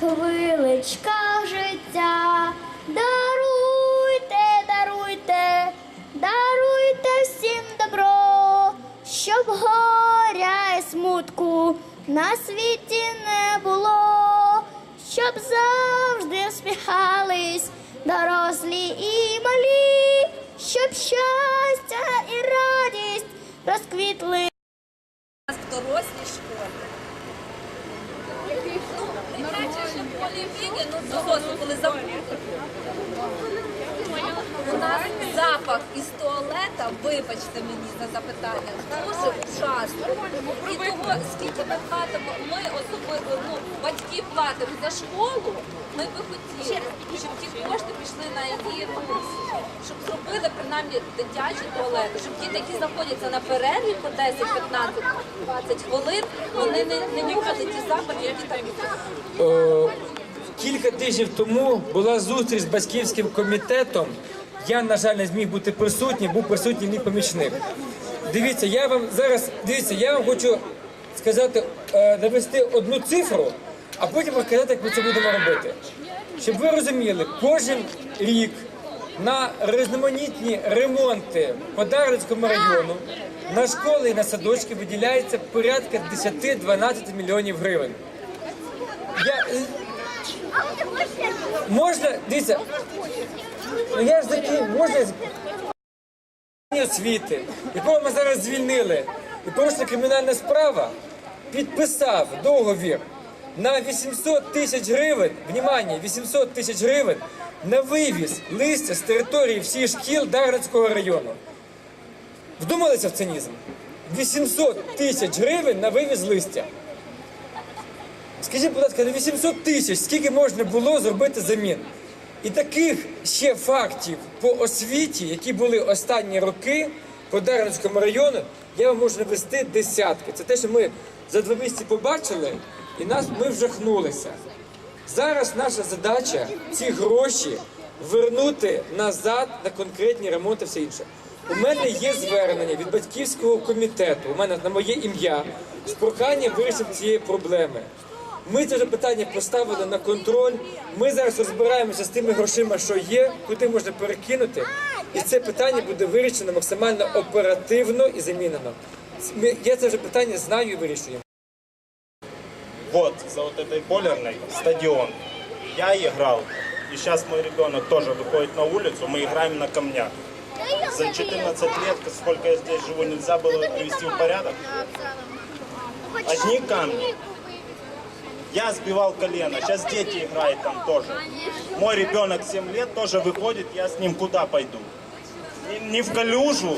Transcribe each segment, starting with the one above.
хвиличках життя. Даруйте, даруйте, даруйте всім добро, щоб горя і смутку на світі не було, щоб завжди усміхались дорослі і малі, щоб щастя і радість розквітли. нас в дорослій школі. Ну, віки, ну дорослі, коли забули. У нас запах із туалета, вибачте мені за запитання, дуже ужасно. І того, скільки ми платимо, ми особливо, ну, батьки платимо за школу, ми би хотіли, щоб ті кошти пішли на її курси, щоб зробили принаймні дитячі туалети, щоб діти, які знаходяться на перерві по 10, 15, 20 хвилин, вони не, не нюхали ті запахи, які там Кілька тижнів тому була зустріч з батьківським комітетом. Я, на жаль, не зміг бути присутній, був присутній мій помічник. Дивіться, я вам зараз дивіться, я вам хочу сказати, е, навести одну цифру, а потім розказати, як ми це будемо робити. Щоб ви розуміли, кожен рік на різноманітні ремонти по Дарницькому району на школи і на садочки виділяється порядка 10-12 мільйонів гривень. Я, можна, дивіться, ну я ж такий, можна освіти, якого ми зараз звільнили, і порушена кримінальна справа, підписав договір на 800 тисяч гривень, внимание, 800 тисяч гривень на вивіз листя з території всіх шкіл Дарницького району. Вдумалися в цинізм? 800 тисяч гривень на вивіз листя. Скажіть, будь ласка, на 800 тисяч скільки можна було зробити замін? І таких ще фактів по освіті, які були останні роки по Дарницькому району, я вам можу навести десятки. Це те, що ми за два місяці побачили, і нас ми вжахнулися. Зараз наша задача ці гроші вернути назад на конкретні ремонти, все інше. У мене є звернення від батьківського комітету. У мене на моє ім'я з проханням вирішити цієї проблеми. Ми це вже питання поставили на контроль. Ми зараз розбираємося з тими грошима, що є, куди можна перекинути, і це питання буде вирішено максимально оперативно і замінено. Ми- Я це вже питання знаю і вирішую. Вот за вот этой бойлерной стадион. Я играл, и сейчас мой ребенок тоже выходит на улицу, мы играем на камнях. За 14 лет, сколько я здесь живу, нельзя было привести в порядок. Одни камни. я сбивал колено, сейчас дети играют там тоже. Мой ребенок 7 лет тоже выходит, я с ним куда пойду? Не- Не в калюжу,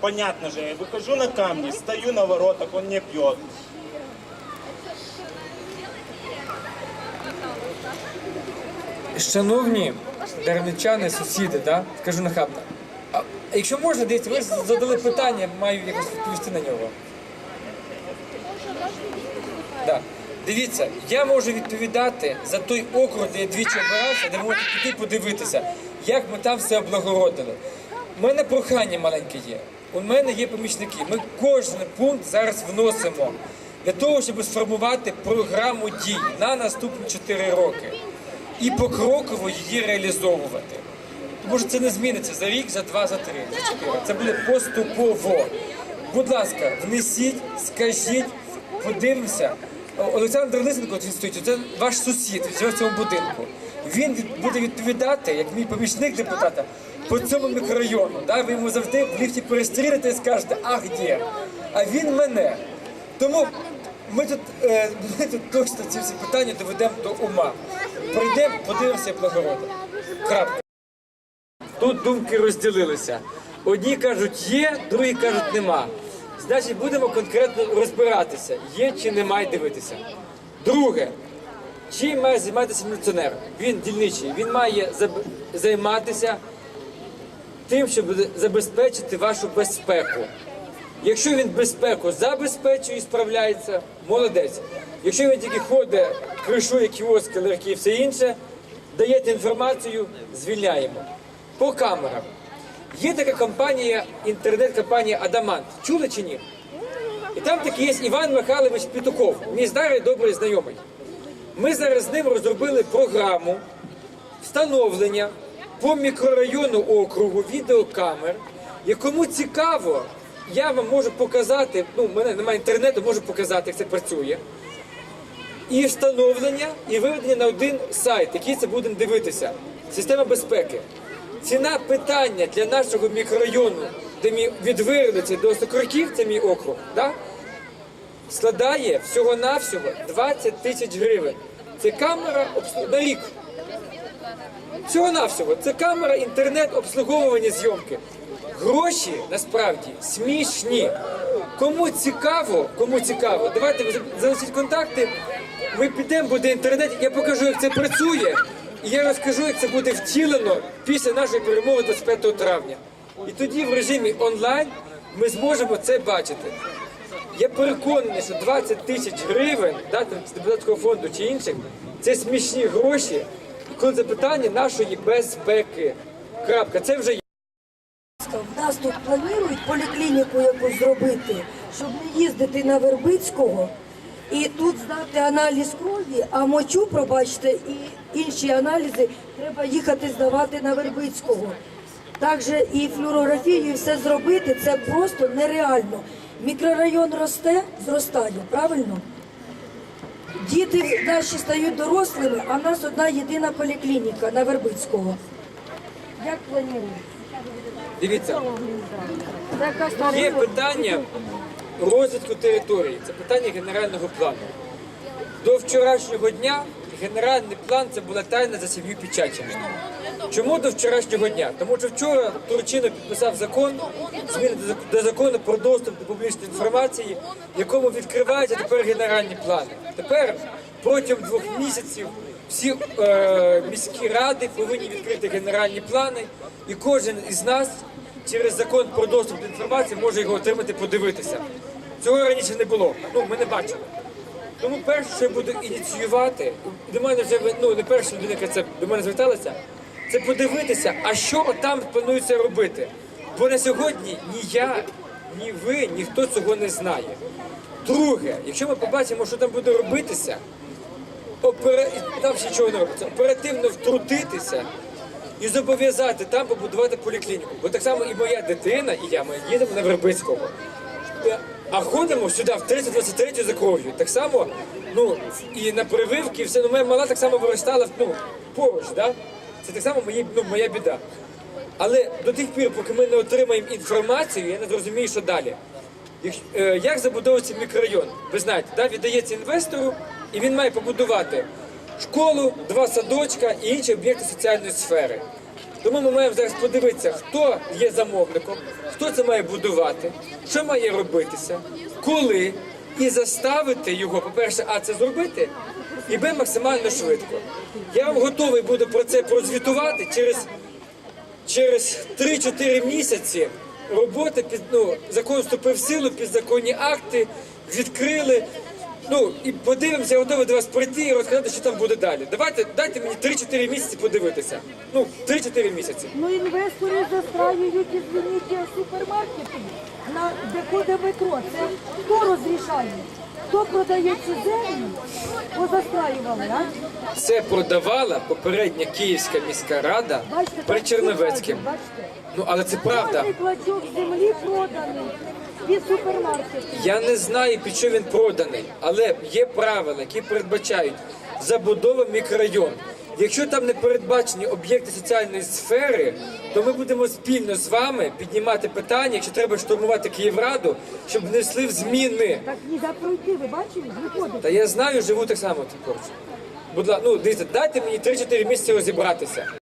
понятно же, я выхожу на камни, стою на воротах, он не пьет. Шановні дарничани, сусіди, да? скажу нахабно. А якщо можна, дивіться, ви задали питання, маю якось відповісти на нього. Да. Дивіться, я можу відповідати за той округ, де я двічі обирався, де можете піти подивитися, як ми там все облагородили. У мене прохання маленьке є. У мене є помічники. Ми кожен пункт зараз вносимо для того, щоб сформувати програму дій на наступні 4 роки і покроково її реалізовувати. Тому що це не зміниться за рік, за два, за три, за чотири. Це буде поступово. Будь ласка, внесіть, скажіть, подивимося. Олександр Лисенко, це ваш сусід, живе в цьому будинку. Він буде відповідати, як мій помічник депутата, по цьому мікрорайону. Ви йому завжди в ліфті перестрілите і скажете, ах, де? А він мене. Тому ми тут, е, ми тут точно ці всі питання доведемо до ума. Прийдемо, подивимося благородно. Крапка. Тут думки розділилися. Одні кажуть є, другі кажуть нема. Значить, будемо конкретно розбиратися, є чи немає дивитися. Друге, чим має займатися міліціонер? Він дільничий, він має займатися тим, щоб забезпечити вашу безпеку. Якщо він безпеку забезпечує і справляється, молодець. Якщо він тільки ходить, кришує кіоски, ларки і все інше, даєте інформацію, звільняємо. По камерам. Є така компанія, інтернет-компанія Адамант. Чули чи ні? І там такий є Іван Михайлович Петухов, мій старий добрий знайомий. Ми зараз з ним розробили програму встановлення по мікрорайону округу відеокамер. Якому цікаво, я вам можу показати, ну, в мене немає інтернету, можу показати, як це працює. І встановлення, і виведення на один сайт, який це будемо дивитися. Система безпеки. Ціна питання для нашого мікрорайону, де мій від Вирлиці до Сокорків, це мій округ, да? складає всього-навсього 20 тисяч гривень. Це камера обслу- на рік. Всього-навсього. Це камера інтернет обслуговування зйомки. Гроші насправді смішні. Кому цікаво, кому цікаво, давайте залишіть контакти. Ми підемо, буде інтернет, я покажу, як це працює, і я розкажу, як це буде втілено після нашої перемоги 25 травня. І тоді в режимі онлайн ми зможемо це бачити. Я переконаний, що 20 тисяч гривень да, там, з депутатського фонду чи інших це смішні гроші. Коли це питання нашої безпеки. Крапка. Це вже є. В нас тут планують поліклініку якусь зробити, щоб не їздити на Вербицького і тут здати аналіз крові, а мочу, пробачте, і інші аналізи треба їхати здавати на Вербицького. Також і флюорографію, і все зробити це просто нереально. Мікрорайон росте, зростає, правильно? Діти наші стають дорослими, а в нас одна єдина поліклініка на Вербицького. Як планують? дивіться. Є питання розвитку території. Це питання генерального плану. До вчорашнього дня генеральний план це була тайна за сім'ю печатями. Чому до вчорашнього дня? Тому що вчора Турчинов підписав закон, зміни до закону про доступ до публічної інформації, якому відкриваються тепер генеральні плани. Тепер протягом двох місяців всі е, міські ради повинні відкрити генеральні плани, і кожен із нас через закон про доступ до інформації може його отримати, подивитися. Цього раніше не було. Ну, ми не бачили. Тому перше, що я буду ініціювати, до мене вже ну не перша людина, яка це до мене зверталася, це подивитися, а що там планується робити. Бо на сьогодні ні я, ні ви, ніхто цього не знає. Друге, якщо ми побачимо, що там буде робитися, опера... і там ще нічого не робиться, оперативно втрутитися і зобов'язати там побудувати поліклініку. Бо так само і моя дитина, і я ми їдемо на Вербицького. А ходимо сюди в 30-23 за кров'ю. Так само, ну і на прививки, все ну моя мала так само виростала ну, поруч, да? Це так само мої, ну, моя біда. Але до тих пір, поки ми не отримаємо інформацію, я не зрозумію, що далі. Якщо- е, Як забудовується мікрорайон? Ви знаєте, да? віддається інвестору, і він має побудувати школу, два садочка і інші об'єкти соціальної сфери. Тому ми маємо зараз подивитися, хто є замовником, хто це має будувати, що має робитися, коли, і заставити його, по-перше, а це зробити, і б максимально швидко. Я готовий буду про це прозвітувати через через 3-4 місяці роботи під ну, закон вступив в силу, підзаконні акти відкрили. Ну і подивимося, я готовий до вас прийти і розказати, що там буде далі. Давайте дайте мені 3-4 місяці подивитися. Ну, 3-4 місяці. Ну, інвестори застраюють, извините, супермаркети, на де ходить метро. Це хто розрішає? Хто продає ці землі? Позастраювали, а? Це продавала попередня Київська міська рада Бачите, при Черновецьким. Бачите? Ну але це правда. Кожний клочок землі проданий від супермаркету. Я не знаю, під що він проданий, але є правила, які передбачають забудова мікрорайон. Якщо там не передбачені об'єкти соціальної сфери, то ми будемо спільно з вами піднімати питання, якщо треба штурмувати Київраду, щоб внесли в зміни. Так не пройти, ви бачили? Виходить. Та я знаю, живу так само тут. Будь ласка, ну дивіться, дайте мені 3-4 місяці розібратися.